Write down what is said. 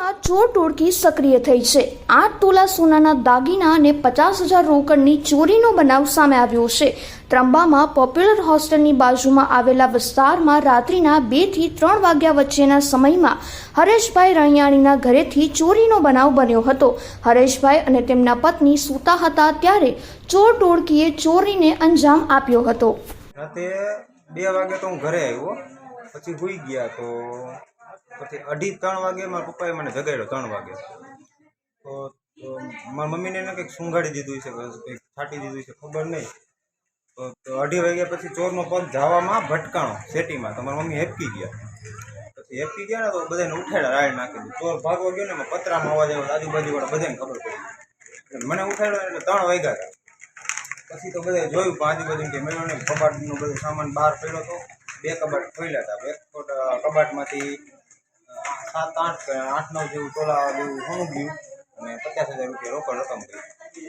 ત્રંબામાં ચોર ટોળકી સક્રિય થઈ છે. આઠ તોલા સોનાના દાગીના અને પચાસ હજાર રોકડની ચોરીનો બનાવ સામે આવ્યો છે. ત્રંબામાં પોપ્યુલર હોસ્ટેલની બાજુમાં આવેલા વિસ્તારમાં રાત્રિના બેથી ત્રણ વાગ્યા વચ્ચેના સમયમાં હરેશભાઈ રણિયાણીના ઘરેથી ચોરીનો બનાવ બન્યો હતો. હરેશભાઈ અને તેમના પત્ની સૂતા હતા ત્યારે ચોર ટોળકીએ ચોરીને અંજામ આપ્યો હતો. રાતે બે વાગે તો હું ઘરે આવ્યો. પછી સૂઈ ગયા તો પછી અઢી ત્રણ વાગે મારા પપ્પાએ મને જગાડ્યો ત્રણ વાગે. તો મારા મમ્મીને એને કંઈક સુંઘાડી દીધું છે કંઈક છાંટી દીધું છે, ખબર નહીં. તો અઢી વાગ્યા પછી ચોરનો પગ ધાવામાં ભટકાણો સેટીમાં તો મારા મમ્મી હેપકી ગયા. પછી હેપકી ગયા ને તો બધાને ઉઠાડ્યા રાડ નાખી દીધું. ચોર ભાગવા ગયો ને એમાં પતરામાં અવાજ આવ્યો, આજુબાજુવાળા બધાને ખબર પડી. મને ઉઠાડ્યો એટલે ત્રણ વાગ્યા હતા. પછી તો બધા જોયું આજુબાજુ કે ને કબાટનો બધો સામાન બહાર પડ્યો હતો બે કબાટ ખોલ્યા હતા. ફૂટ કબાટમાંથી સાત, આઠ આઠ, નવ જેવું તોલા જેવું સોનું ગયું. અને પચાસ હજાર રૂપિયા રોકડ રકમ ગઈ